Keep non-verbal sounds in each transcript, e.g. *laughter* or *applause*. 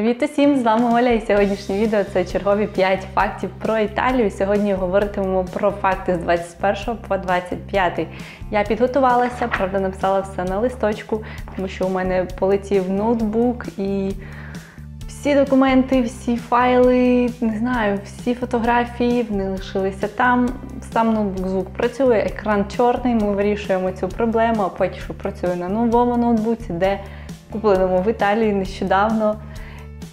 Привіт усім! З вами Оля і сьогоднішнє відео це чергові 5 фактів про Італію. Сьогодні говоритимемо про факти з 21 по 25. Я підготувалася, правда, написала все на листочку, тому що у мене полетів ноутбук і всі документи, всі файли, не знаю, всі фотографії вони лишилися там. Сам ноутбук звук працює, екран чорний. Ми вирішуємо цю проблему, а потім що працює на новому ноутбуці, де купленому в Італії нещодавно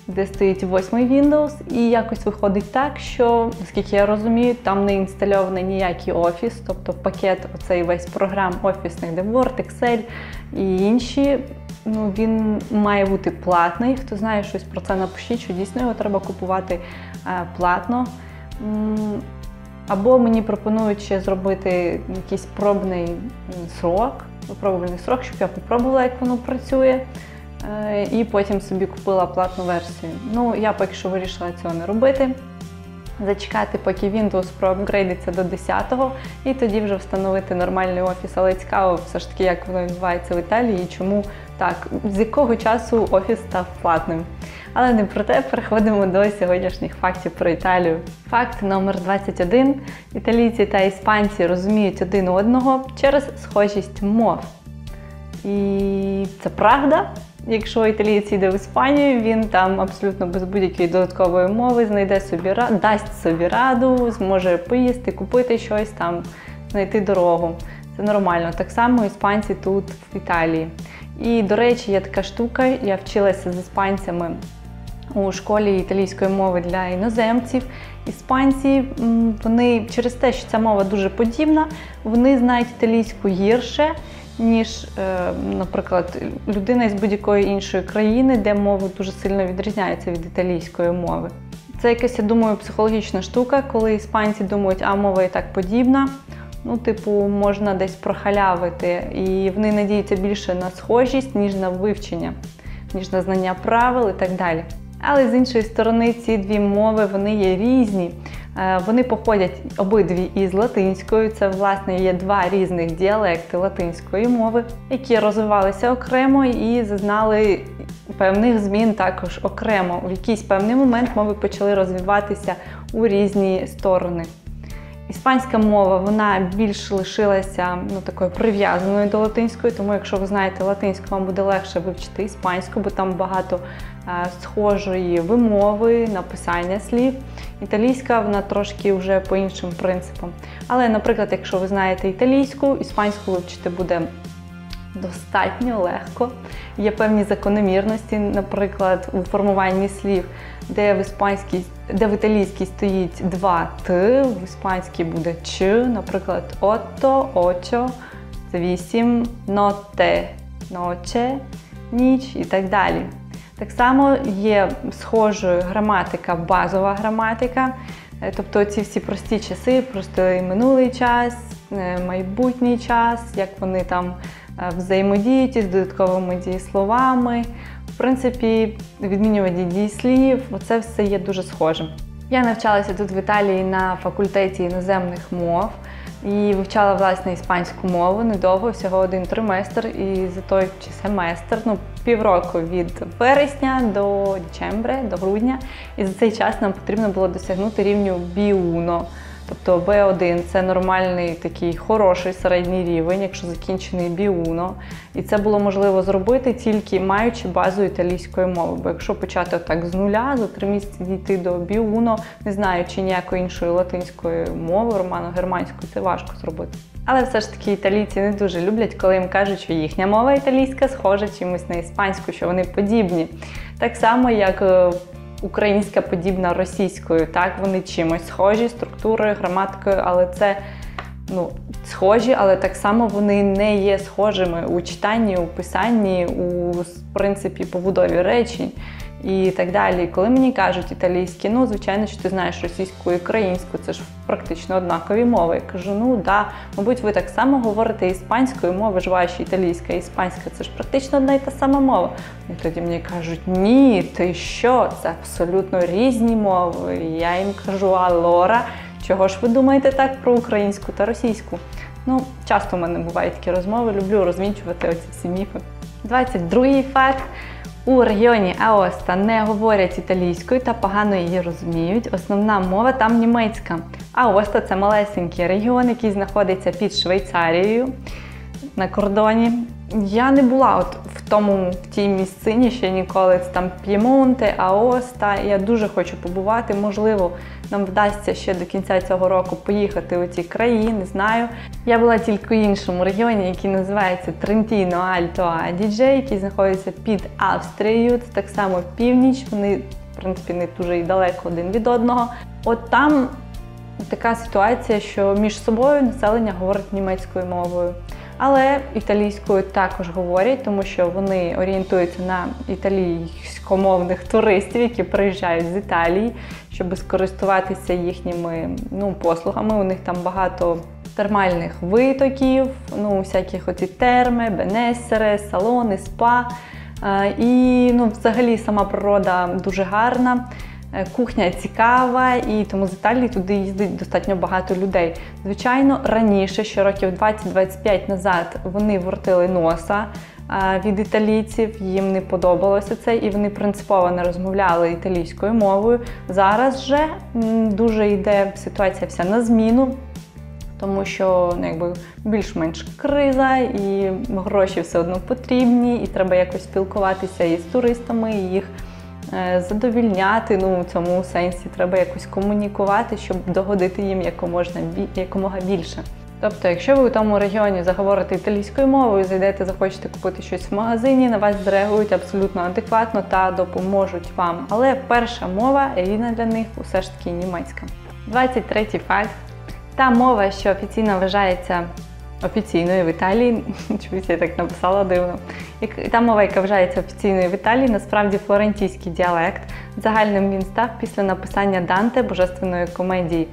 де стоїть восьмий Windows, і якось виходить так, що, наскільки я розумію, там не інстальований ніякий офіс, тобто пакет оцей весь програм офісних, де Word, Excel і інші. Ну, Він має бути платний. Хто знає щось про це, напишіть, що дійсно його треба купувати е, платно. Або мені пропонують ще зробити якийсь пробний срок, випробувальний срок, щоб я попробувала, як воно працює. Е, і потім собі купила платну версію. Ну, я поки що вирішила цього не робити. Зачекати, поки Windows проапгрейдиться до 10-го, і тоді вже встановити нормальний офіс. Але цікаво, все ж таки, як воно відбувається в Італії і чому так, з якого часу офіс став платним. Але не про те, переходимо до сьогоднішніх фактів про Італію. Факт номер 21. Італійці та іспанці розуміють один одного через схожість мов. І це правда. Якщо італієць йде в Іспанію, він там абсолютно без будь-якої додаткової мови знайде собі дасть собі раду, зможе поїсти, купити щось там, знайти дорогу. Це нормально. Так само іспанці тут в Італії. І, до речі, є така штука, я вчилася з іспанцями у школі італійської мови для іноземців. Іспанці вони через те, що ця мова дуже подібна, вони знають італійську гірше ніж, е, наприклад, людина із будь-якої іншої країни, де мова дуже сильно відрізняється від італійської мови. Це якась, я думаю, психологічна штука, коли іспанці думають, а мова і так подібна. Ну, типу, можна десь прохалявити, і вони надіються більше на схожість, ніж на вивчення, ніж на знання правил і так далі. Але з іншої сторони, ці дві мови вони є різні. Е, вони походять обидві із латинської. Це, власне, є два різних діалекти латинської мови, які розвивалися окремо і зазнали певних змін також окремо. В якийсь певний момент мови почали розвиватися у різні сторони. Іспанська мова вона більш лишилася ну, такою прив'язаною до латинської, тому якщо ви знаєте латинську, вам буде легше вивчити іспанську, бо там багато схожої вимови, написання слів. Італійська вона трошки вже по іншим принципам. Але, наприклад, якщо ви знаєте італійську, іспанську вивчити буде достатньо легко. Є певні закономірності, наприклад, у формуванні слів, де в іспанській, де в італійській стоїть два Т, в іспанській буде Ч, наприклад, отто, очо, вісім, ноте, ноче, ніч і так далі. Так само є схожою граматика, базова граматика. Е, тобто ці всі прості часи, просто і минулий час, е, майбутній час, як вони там Е, взаємодіють із додатковими дієсловами. В принципі, відмінювання дієслів, це все є дуже схожим. Я навчалася тут в Італії на факультеті іноземних мов і вивчала власне іспанську мову недовго, всього один триместр, і за той чи семестр, ну півроку від вересня до дічембре, до грудня. І за цей час нам потрібно було досягнути рівню B1. Тобто B1 це нормальний такий хороший середній рівень, якщо закінчений біуно. І це було можливо зробити тільки маючи базу італійської мови. Бо якщо почати так з нуля, за три місяці дійти до біуно, не знаючи ніякої іншої латинської мови, романо-германської, це важко зробити. Але все ж таки італійці не дуже люблять, коли їм кажуть, що їхня мова італійська схожа чимось на іспанську, що вони подібні. Так само, як е, українська подібна російською. Так, вони чимось схожі структурою, граматикою, але це ну, схожі, але так само вони не є схожими у читанні, у писанні, у в принципі побудові речень і так далі. коли мені кажуть італійські, ну, звичайно, що ти знаєш російську і українську, це ж практично однакові мови. Я кажу, ну да, мабуть, ви так само говорите іспанською, ж ваші італійська і іспанська, це ж практично одна і та сама мова. І тоді мені кажуть, ні, ти що? Це абсолютно різні мови. І я їм кажу, алора, чого ж ви думаєте так про українську та російську? Ну, часто в мене бувають такі розмови, люблю розвінчувати оці всі міфи. 22-й факт. У регіоні Аоста не говорять італійською та погано її розуміють. Основна мова там німецька. Аоста це малесенький регіон, який знаходиться під Швейцарією на кордоні. Я не була от в тому в тій місцині ще ніколи. Це там П'ємонте, Аоста. Я дуже хочу побувати. Можливо, нам вдасться ще до кінця цього року поїхати у ці країни. Знаю. Я була тільки в іншому регіоні, який називається Трентіно Альто Адідже, який знаходиться під Австрією. Це так само північ. Вони, в принципі, не дуже і далеко один від одного. От там така ситуація, що між собою населення говорить німецькою мовою. Але італійською також говорять, тому що вони орієнтуються на італійськомовних туристів, які приїжджають з Італії, щоб скористуватися їхніми ну, послугами. У них там багато термальних витоків, ну, всяких оці терми, бенесери, салони, спа. І ну, взагалі сама природа дуже гарна. Е, кухня цікава, і тому з Італії туди їздить достатньо багато людей. Звичайно, раніше, ще років 20-25 назад, вони вортили носа від італійців, їм не подобалося це, і вони принципово не розмовляли італійською мовою. Зараз же дуже йде ситуація вся на зміну. Тому що ну, якби більш-менш криза, і гроші все одно потрібні, і треба якось спілкуватися із туристами, і їх Е, задовільняти. Ну, в цьому сенсі треба якось комунікувати, щоб догодити їм якоможна якомога більше. Тобто, якщо ви у тому регіоні заговорите італійською мовою, зайдете, захочете купити щось в магазині, на вас зреагують абсолютно адекватно та допоможуть вам. Але перша мова рідна для них усе ж таки німецька. 23 факт. Та мова, що офіційно вважається офіційною в Італії, *laughs* чомусь я так написала дивно. Та мова, яка вважається офіційною в Італії, насправді флорентійський діалект. Загальним він став після написання Данте божественної комедії.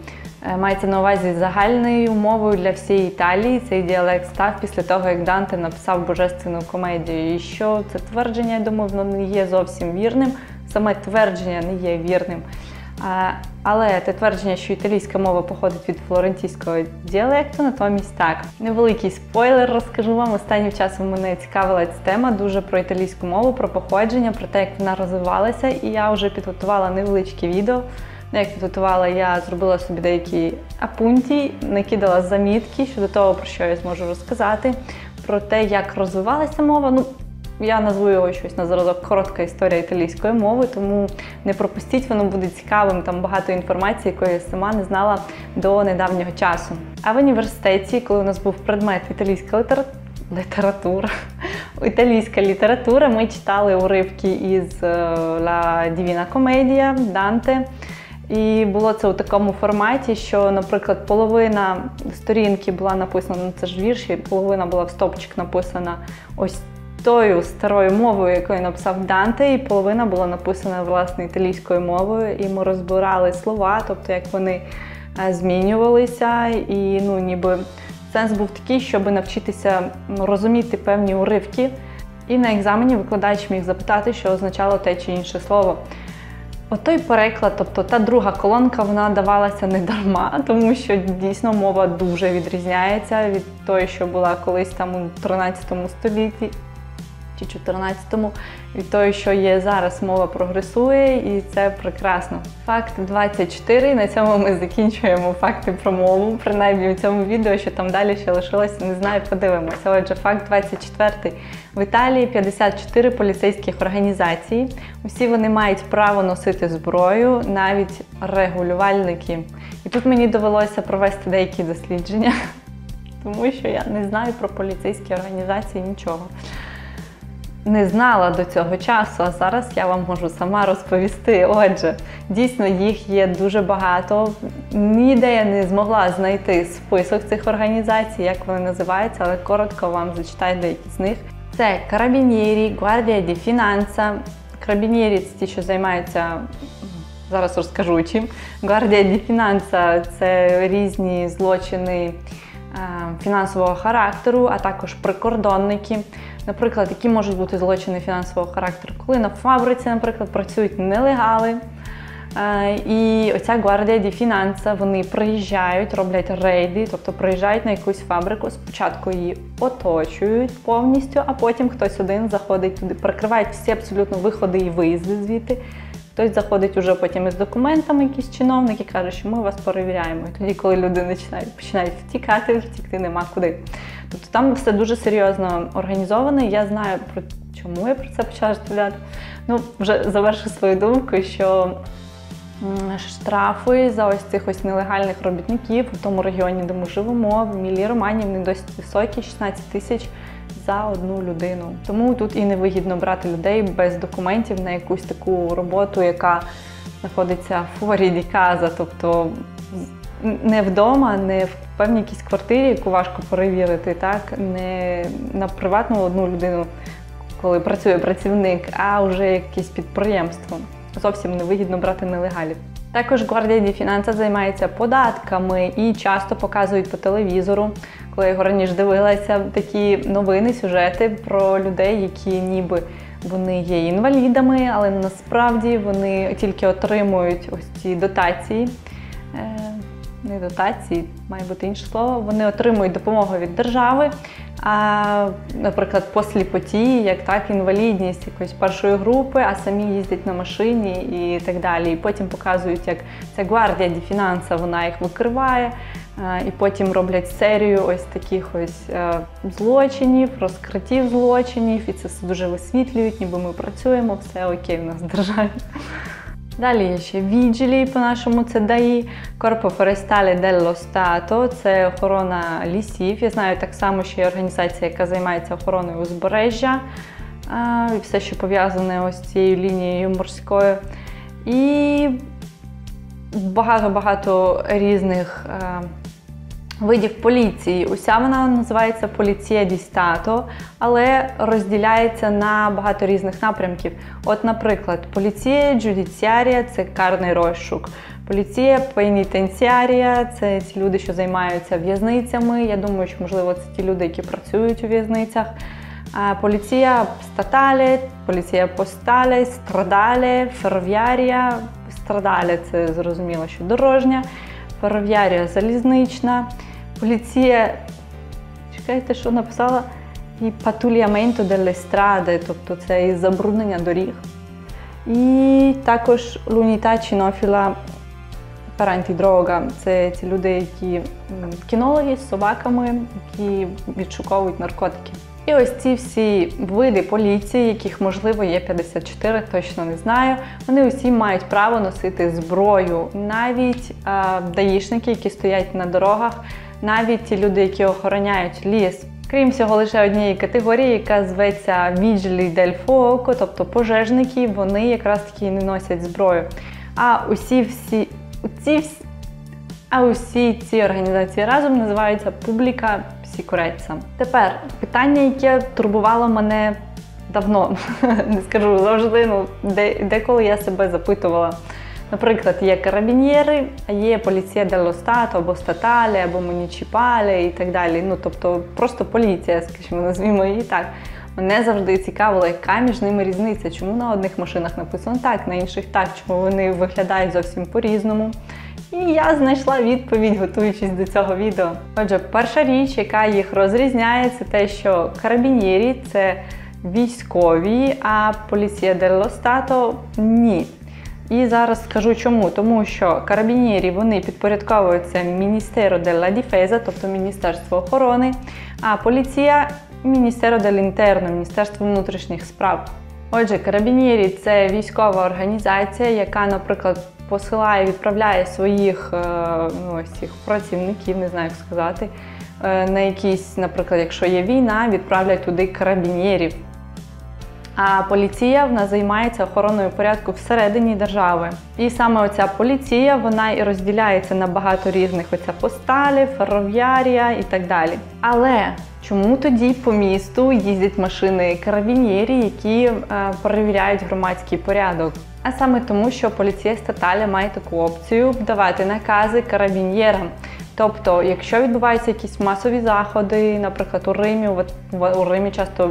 Е, мається на увазі загальною мовою для всієї Італії. Цей діалект став після того, як Данте написав божественну комедію. І що це твердження, я думаю, воно не є зовсім вірним. Саме твердження не є вірним. Але те твердження, що італійська мова походить від флорентійського діалекту, натомість так. Невеликий спойлер розкажу вам. Останнім часом мене цікавила ця тема дуже про італійську мову, про походження, про те, як вона розвивалася, і я вже підготувала невеличке відео. Ну, як підготувала, я зробила собі деякі апунті, накидала замітки щодо того, про що я зможу розказати, про те, як розвивалася мова. Ну, я назву його щось на зразок коротка історія італійської мови, тому не пропустіть, воно буде цікавим. Там багато інформації, якої я сама не знала до недавнього часу. А в університеті, коли у нас був предмет італійська літера... література, *laughs* італійська література, ми читали уривки із е, La Divina Commedia Данте. І було це у такому форматі, що, наприклад, половина сторінки була написана, ну це ж вірші, половина була в стопчик написана ось тою старою мовою, якою написав Данте, і половина була написана власне італійською мовою, і ми розбирали слова, тобто як вони е, змінювалися, і ну ніби сенс був такий, щоб навчитися розуміти певні уривки. І на екзамені викладач міг запитати, що означало те чи інше слово. Отой переклад, тобто та друга колонка, вона давалася не дарма, *laughs* тому що дійсно мова дуже відрізняється від тої, що була колись там у 13 столітті чи 14-му, від того, що є зараз, мова прогресує, і це прекрасно. Факт 24. На цьому ми закінчуємо факти про мову. Принаймні у цьому відео, що там далі ще лишилося, не знаю, подивимося. Отже, факт 24. В Італії 54 поліцейських організації. Усі вони мають право носити зброю, навіть регулювальники. І тут мені довелося провести деякі дослідження, *laughs* тому що я не знаю про поліцейські організації нічого не знала до цього часу, а зараз я вам можу сама розповісти. Отже, дійсно їх є дуже багато. Ніде я не змогла знайти список цих організацій, як вони називаються, але коротко вам зачитаю деякі з них. Це Карабінєрі, Гвардія ді Фінанса. Карабінєрі це ті, що займаються. Зараз розкажу чим. Гвардія ді Фінанса це різні злочини е, фінансового характеру, а також прикордонники. Наприклад, які можуть бути злочини фінансового характеру, коли на фабриці, наприклад, працюють нелегали, Е, І оця гвардія ді фінанса, вони приїжджають, роблять рейди, тобто приїжджають на якусь фабрику. Спочатку її оточують повністю, а потім хтось один заходить туди, прикривають всі абсолютно виходи і виїзди звідти. Хтось заходить уже потім із документами, якісь чиновники кажуть, що ми вас перевіряємо. І тоді, коли люди починають, починають втікати, втікти нема куди. Тобто там все дуже серйозно організоване. Я знаю про чому я про це почала розповідати. Ну, вже завершу свою думку, що штрафи за ось цих ось нелегальних робітників у тому регіоні, де ми живемо, в Мілі Романі, вони досить високі, 16 тисяч за одну людину. Тому тут і невигідно брати людей без документів на якусь таку роботу, яка знаходиться в форі ді каза, тобто не вдома, не в певній якійсь квартирі, яку важко перевірити, так не на приватну одну людину, коли працює працівник, а вже якесь підприємство. Зовсім невигідно брати нелегалів. Також Гвардія ді Фінанса займається податками і часто показують по телевізору, коли я його раніше дивилася, такі новини, сюжети про людей, які ніби вони є інвалідами, але насправді вони тільки отримують ось ці дотації. Не дотації, має бути інше слово. Вони отримують допомогу від держави. А, наприклад, по сліпоті, як так, інвалідність якоїсь першої групи, а самі їздять на машині і так далі. І потім показують, як ця гвардія ді фінанса, вона їх викриває, і потім роблять серію ось таких ось е, злочинів, розкриттів злочинів, і це все дуже висвітлюють, ніби ми працюємо, все окей, у нас в державі. Далі є ще відділі, по-нашому це ДАІ, Корпо Форестале делlo Stato, це охорона лісів. Я знаю так само, що є організація, яка займається охороною узбережжя і все, що пов'язане ось цією лінією морською. І багато-багато різних е, видів поліції. Уся вона називається поліція ді стато, але розділяється на багато різних напрямків. От, наприклад, поліція джудіціарія це карний розшук. Поліція пенітенціарія це ті люди, що займаються в'язницями. Я думаю, що можливо це ті люди, які працюють у в'язницях. Поліція статале, поліція постале, страдале, ферровіарія. Страдале це зрозуміло, що дорожня, ферровіарія залізнична, поліція. Чекайте, що написала? І патуліаменто delle стради, тобто це і забруднення доріг. І також луніта чінофіла per. Це ті люди, які кінологи з собаками, які відшуковують наркотики. І ось ці всі види поліції, яких можливо є 54, точно не знаю. Вони усі мають право носити зброю. Навіть е, даїшники, які стоять на дорогах, навіть ті люди, які охороняють ліс. Крім всього, лише однієї категорії, яка зветься Vigili del Fuoco, тобто пожежники, вони якраз таки не носять зброю. А усі всі, ці всі а усі ці організації разом називаються Публіка Сікуреця. Тепер питання, яке турбувало мене давно, *laughs* не скажу завжди, ну де, деколи я себе запитувала. Наприклад, є карабінєри, є поліція дело стато, або статалі, або муніципалі і так далі. Ну тобто просто поліція, скажімо, назвімо її так. Мене завжди цікавило, яка між ними різниця, чому на одних машинах написано так, на інших так, чому вони виглядають зовсім по-різному. І я знайшла відповідь, готуючись до цього відео. Отже, перша річ, яка їх розрізняє, це те, що карабінєрі це військові, а поліція дело стато ні. І зараз скажу чому. Тому що карабінєрі вони підпорядковуються Міністеру делла Діфеза, тобто Міністерство охорони, а поліція Міністеру делінтерно, Міністерство внутрішніх справ. Отже, карабінєрі це військова організація, яка, наприклад, посилає, відправляє своїх е, ну, ось цих працівників, не знаю, як сказати, е, на якісь, наприклад, якщо є війна, відправлять туди карабінєрів. А поліція вона займається охороною порядку всередині держави. І саме оця поліція вона і розділяється на багато різних оця посталі, ферровіарія і так далі. Але чому тоді по місту їздять машини карабінєрі, які е, перевіряють громадський порядок? А саме тому, що поліція статаля має таку опцію давати накази карабінєрам. Тобто, якщо відбуваються якісь масові заходи, наприклад, у Римі, у Римі часто,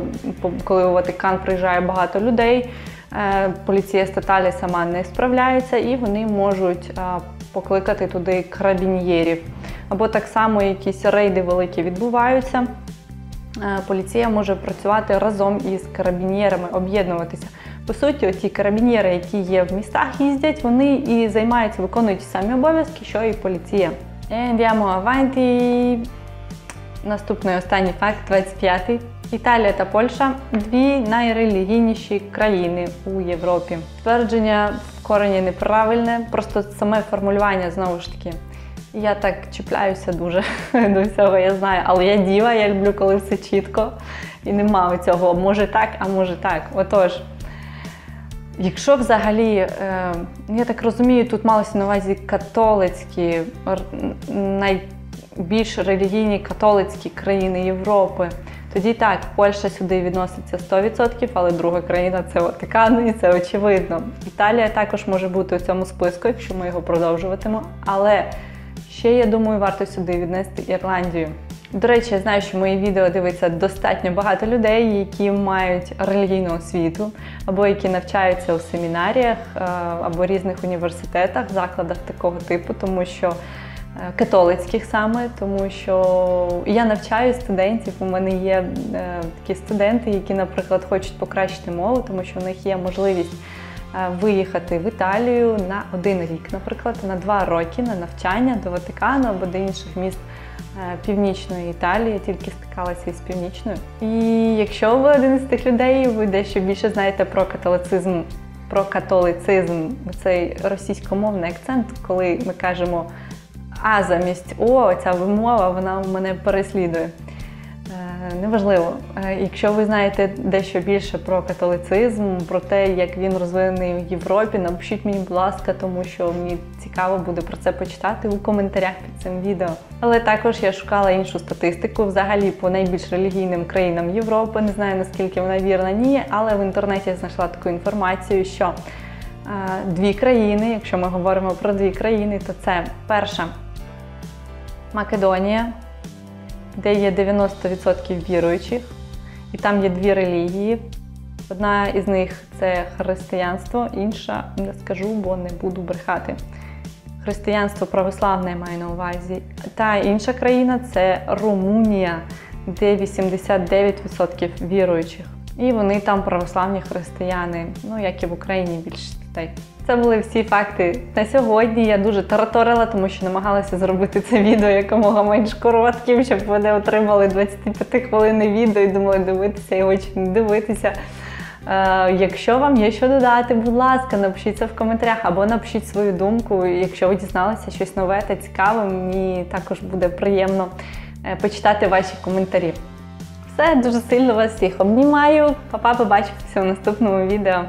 коли у Ватикан приїжджає багато людей, Е, Поліція статалі сама не справляється, і вони можуть е, покликати туди карабін'єрів. Або так само якісь рейди великі відбуваються. Е, Поліція може працювати разом із карабін'єрами, об'єднуватися. По суті, ті карабін'єри, які є в містах, їздять, вони і займаються, виконують самі обов'язки, що і поліція. E andiamo avanti. Наступний останній факт, 25-й. Італія та Польща дві найрелігійніші країни у Європі. Твердження в корені неправильне, просто саме формулювання знову ж таки. Я так чіпляюся дуже *laughs* до всього, я знаю, але я діва, я люблю, коли все чітко. І нема цього може так, а може так. Отож, якщо взагалі, е, я так розумію, тут малося на увазі католицькі, найбільш релігійні католицькі країни Європи, тоді так, Польща сюди відноситься 100%, але друга країна це Ватикан, і це очевидно. Італія також може бути у цьому списку, якщо ми його продовжуватимемо. Але ще, я думаю, варто сюди віднести Ірландію. До речі, я знаю, що мої відео дивиться достатньо багато людей, які мають релігійну освіту, або які навчаються у семінаріях, е, або різних університетах, закладах такого типу, тому що е, католицьких саме, тому що я навчаю студентів. У мене є е, такі студенти, які, наприклад, хочуть покращити мову, тому що у них є можливість виїхати в Італію на один рік, наприклад, на два роки на навчання до Ватикану або до інших міст. Е, Північної Італії, тільки стикалася із північною. І якщо ви один із тих людей, ви дещо більше знаєте про католицизм, про католицизм, цей російськомовний акцент, коли ми кажемо а замість О, ця вимова, вона мене переслідує. Е, Неважливо. Е, Якщо ви знаєте дещо більше про католицизм, про те, як він розвинений в Європі, напишіть мені, будь ласка, тому що мені цікаво буде про це почитати у коментарях під цим відео. Але також я шукала іншу статистику взагалі по найбільш релігійним країнам Європи. Не знаю наскільки вона вірна, ні, але в інтернеті я знайшла таку інформацію, що е, дві країни, якщо ми говоримо про дві країни, то це перша Македонія, де є 90% віруючих, і там є дві релігії. Одна із них це християнство, інша не скажу, бо не буду брехати. Християнство православне маю на увазі. Та інша країна це Румунія, де 89% віруючих. І вони там православні християни, ну як і в Україні більше дітей. Це були всі факти на сьогодні. Я дуже тараторила, тому що намагалася зробити це відео якомога менш коротким, щоб ви не отримали 25 хвилин відео і думали, дивитися його чи не дивитися. Е, якщо вам є що додати, будь ласка, напишіть це в коментарях або напишіть свою думку. Якщо ви дізналися щось нове та цікаве, мені також буде приємно е, почитати ваші коментарі. Все, дуже сильно вас всіх обнімаю. Па-па, побачимося в наступному відео.